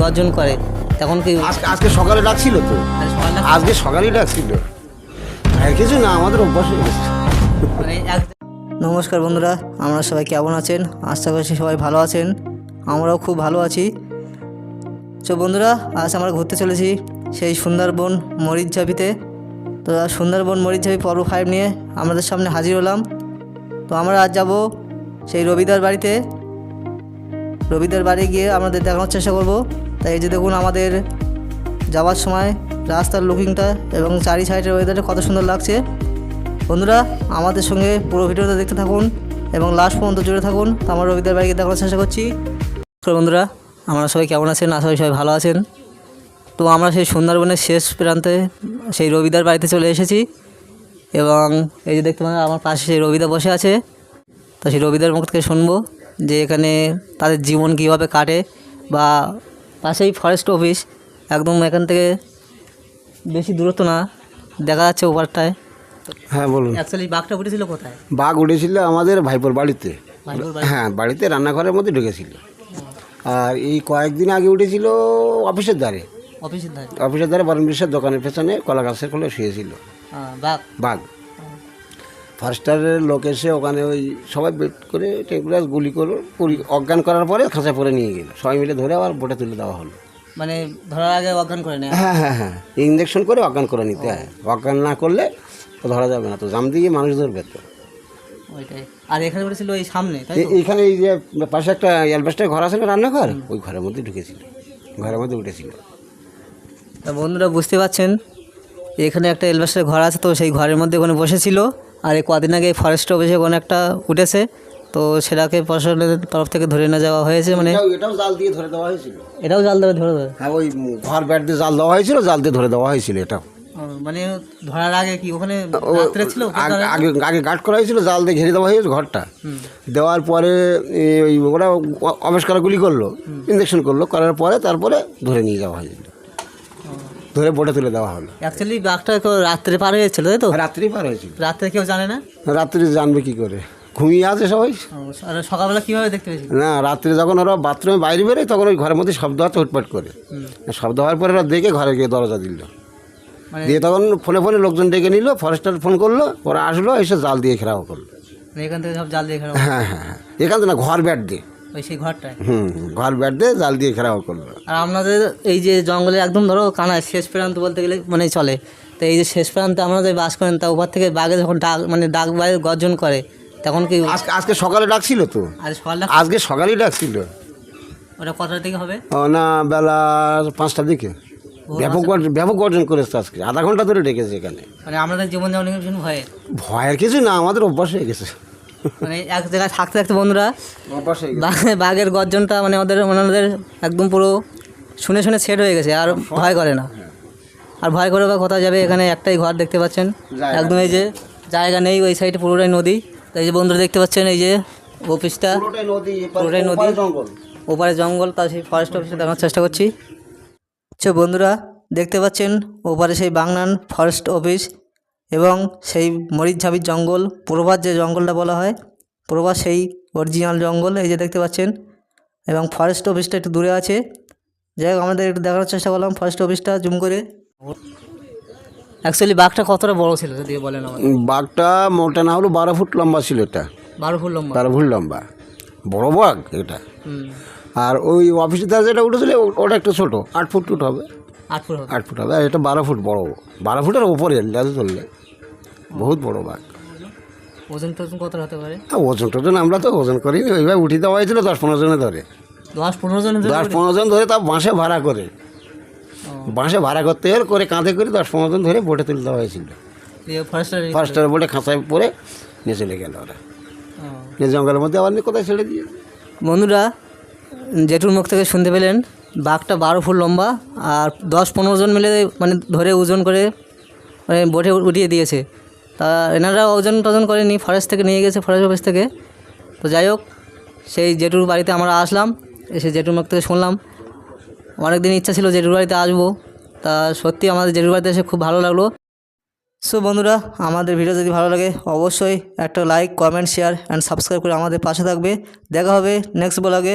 গর্জন করে। তখন কি আজকে আজকে সকালে ডাকছিল তো। আজকে সকালেই ডাকছিল। আর কিছু না আমাদের অভ্যাস হয়ে গেছে। মানে নমস্কার বন্ধুরা আমরা সবাই কেমন আছেন? আশা করছি সবাই ভালো আছেন। আমরাও খুব ভালো আছি। তো বন্ধুরা আজ আমরা ঘুরতে চলেছি সেই সুন্দরবন মরিচঝাপিতে তো সুন্দরবন মরিচঝাপি পর্ব ফাইভ নিয়ে আমাদের সামনে হাজির হলাম। তো আমরা আজ যাব সেই রবিদার বাড়িতে। রবিদার বাড়ি গিয়ে আমাদের দেখানোর চেষ্টা করব। তাই এই যে দেখুন আমাদের যাওয়ার সময় রাস্তার লুকিংটা এবং চারি সাইডের ওয়েদারটা কত সুন্দর লাগছে। বন্ধুরা, আমাদের সঙ্গে পুরো ভিডিওটা দেখতে থাকুন এবং লাস্ট পর্যন্ত জুড়ে থাকুন। তো আমরা রবিদার বাড়িকে দেখানোর চেষ্টা করছি। বন্ধুরা, আমরা সবাই কেমন আছেন? আশা করি সবাই ভালো আছেন। তো আমরা সেই সুন্দরবনের শেষ প্রান্তে সেই রবিদার বাড়িতে চলে এসেছি এবং এই যে দেখতে পাবেন আমার পাশে সেই রবিদা বসে আছে। তো সেই রবিদার মুখ থেকে শুনব। যে এখানে তাদের জীবন কীভাবে কাটে বা পাশেই ফরেস্ট অফিস একদম এখান থেকে বেশি দূরত্ব না দেখা যাচ্ছে ওপারটায়। হ্যাঁ বলুন। অ্যাকচুয়ালি বাঘটা উঠেছিল কোথায়? বাঘ উঠেছিল আমাদের ভাইপোর বাড়িতে। হ্যাঁ বাড়িতে রান্নাঘরের মধ্যে ঢুকেছিল। আর এই কয়েকদিন আগে উঠেছিল অফিসের দ্বারে অফিসের ধারে? অফিসের দ্বারে বরণ বিশ্বের দোকানের পেছনে কলা গাছের কোলে শুয়েছিল। বাঘ? বাঘ। ফার্স্টারের লোক এসে ওখানে ওই সবাই বেট করে টেগুলাস গুলি করে পুরি- অজ্ঞান করার পরে খাঁচা পরে নিয়ে গেল। সবাই মিলে ধরে আবার বোটে তুলে দেওয়া হলো। মানে ধরার আগে অজ্ঞান করে নেয়? হ্যাঁ হ্যাঁ হ্যাঁ। ইঞ্জেকশন করে অজ্ঞান করে নিতে হয়। অজ্ঞান না করলে তো ধরা যাবে না। তো জাম দিয়ে মানুষ ধরবে তো। ওইটাই। আর এখানে উঠেছিল ওই সামনে তাই এ- তো? এইখানে এই যে পাশে একটা অ্যালবাস্টার ঘর আছে না রান্নাঘর? ওই ঘরের মধ্যে ঢুকেছিল। ঘরের মধ্যে উঠেছিল। তা বন্ধুরা বুঝতে পারছেন এখানে একটা এলবাসের ঘর আছে তো সেই ঘরের মধ্যে ওখানে বসেছিল। আর এই কদিন আগে ফরেস্ট অফিসে ওখানে একটা উঠেছে তো সেটাকে প্রশাসনের তরফ থেকে ধরে নিয়ে যাওয়া হয়েছে মানে এটাও জাল দিয়ে ধরে দেওয়া হয়েছিল। এটাও জাল ধরে ধরে দেওয়া হ্যাঁ ওই ঘর ব্যাট দিয়ে জাল দেওয়া হয়েছিল জাল দিয়ে ধরে দেওয়া হয়েছিল এটাও। মানে ধরার আগে কি ওখানে রাত্রে ছিল? আগে আগে? গার্ড করা হয়েছিল জাল দিয়ে ঘিরে দেওয়া হয়েছে ঘরটা। দেওয়ার পরে ওই ওরা আবিষ্কার গুলি করল ইঞ্জেকশন করল করার পরে তারপরে ধরে নিয়ে যাওয়া হয়েছিল। ধরে বোটে তুলে দেওয়া হলো। অ্যাকচুয়ালি বাঘটা রাত্রে পার হয়েছিল তাই তো? রাত্রি পার হয়েছিল। রাত্রে কেউ জানে না? রাত্রি জানবে কি করে। ঘুমিয়ে আছে সবাই। আর সকালবেলা কীভাবে দেখতে পেয়েছিল? না রাত্রে যখন ওরা বাথরুমে বাইরে বেরোয় তখন ওই ঘরের মধ্যে শব্দ হচ্ছে হুটপাট করে। শব্দ হওয়ার পরে ওরা দেখে ঘরে গিয়ে দরজা দিল। মানে দিয়ে তখন ফোনে ফোনে লোকজন ডেকে নিল ফরেস্টার ফোন করল ওরা আসলো এসে জাল দিয়ে ঘেরাও করল। মানে এখান থেকে সব জাল দিয়ে হ্যাঁ হ্যাঁ হ্যাঁ। এখান থেকে না ঘর ব্যাট দিয়ে। ওই সেই ঘরটায়? হুম ঘর ব্যাট দিয়ে জাল দিয়ে ঘেরাও করল। আর আপনাদের এই যে জঙ্গলে একদম ধরো কানায় শেষ প্রান্ত বলতে গেলে মানে চলে তো এই যে শেষ প্রান্তে আপনারা যে বাস করেন তা ওপর থেকে বাঘে যখন ডাক মানে ডাক গর্জন করে তখন কি আজকে আজকে সকালে ডাকছিল তো? আজ আজকে সকালেই ডাকছিল। ওটা কটার দিকে হবে? না বেলা পাঁচটার দিকে। ব্যাপক গর্জন- ব্যাপক গর্জন করেছে আজকে। আধা ঘণ্টা ধরে ডেকেছে এখানে। মানে ভয়ে ভয়ের কিছু না আমাদের অভ্যাস হয়ে গেছে। মানে এক জায়গায় থাকতে থাকতে বন্ধুরা বাঘ- বাঘের গর্জনটা মানে ওদের ওনাদের একদম পুরো শুনে শুনে সেট হয়ে গেছে আর ভয় করে না। আর ভয় করে বা কোথাও যাবে এখানে একটাই ঘর দেখতে পাচ্ছেন। একদম এই যে জায়গা নেই ওই সাইডে পুরোটাই নদী। তো এই যে বন্ধুরা দেখতে পাচ্ছেন এই যে অফিসটা পুরোটাই নদী ওপারে জঙ্গল। তার সেই ফরেস্ট অফিসে দেখানোর চেষ্টা করছি। তো বন্ধুরা দেখতে পাচ্ছেন ওপারে সেই বাংলান ফরেস্ট অফিস এবং সেই মরিচঝাপির জঙ্গল প্রভাত যে জঙ্গলটা বলা হয় প্রভাত সেই অরিজিনাল জঙ্গল এই যে দেখতে পাচ্ছেন। এবং ফরেস্ট অফিসটা একটু দূরে আছে। যাই হোক আমাদের একটু দেখানোর চেষ্টা করলাম ফরেস্ট অফিসটা জুম করে। অ্যাকচুয়ালি বাঘটা কতটা বড় ছিল যদি বলেন বাঘটা মোটা না হলো বারো ফুট লম্বা ছিল এটা। বারো ফুট লম্বা। বারো ফুট লম্বা। বড় বাঘ এটা। আর ওই অফিসের দ্বারা যেটা উঠেছিল ও- ওটা একটু ছোটো আট ফুট টুট হবে। আট ফুট হবে। আট ফুট হবে। এটা বারো ফুট বড়। বারো ফুটের ওপরে লেজে চললে বহুত বড় বাঘ। ওজন টোজন কতটা হতে পারে? ওজন টোজন আমরা তো ওজন করিনি ওইভাবে উঠে দেওয়া হয়েছিল দশ পনেরো জনে ধরে। দশ পনেরো জন দশ পনেরো জন ধরে তা বাঁশে ভাড়া করে। বাঁশে ভাড়া করতে এর করে কাঁধে করে দশ পনেরো জন ধরে বোটে তুলে দেওয়া হয়েছিল। ফরেস্টার বোটে খাঁচায় পরে নিয়ে চলে গেল ওরা। নিয়ে জঙ্গলের মধ্যে আবার নিয়ে কোথায় ছেড়ে দিয়ে? বন্ধুরা জেঠুর মুখ থেকে শুনতে পেলেন। বাঘটা বারো ফুট লম্বা আর দশ পনেরো জন মিলে মানে ধরে ওজন করে মানে বোটে উঠিয়ে দিয়েছে। তা এনারা ওজন টোজন করেনি ফরেস্ট থেকে নিয়ে গেছে ফরেস্ট অফিস থেকে। তো যাই হোক, সেই জেঠুর বাড়িতে আমরা আসলাম, এসে জেঠুর মুখ থেকে শুনলাম। অনেক দিন ইচ্ছা ছিল জেঠুর বাড়িতে আসব, তা সত্যি আমাদের জেঠুর বাড়িতে এসে খুব ভালো লাগল। সো বন্ধুরা, আমাদের ভিডিও যদি ভালো লাগে, অবশ্যই একটা like comment share and subscribe করে আমাদের পাশে থাকবে। দেখা হবে নেক্সট ব্লগে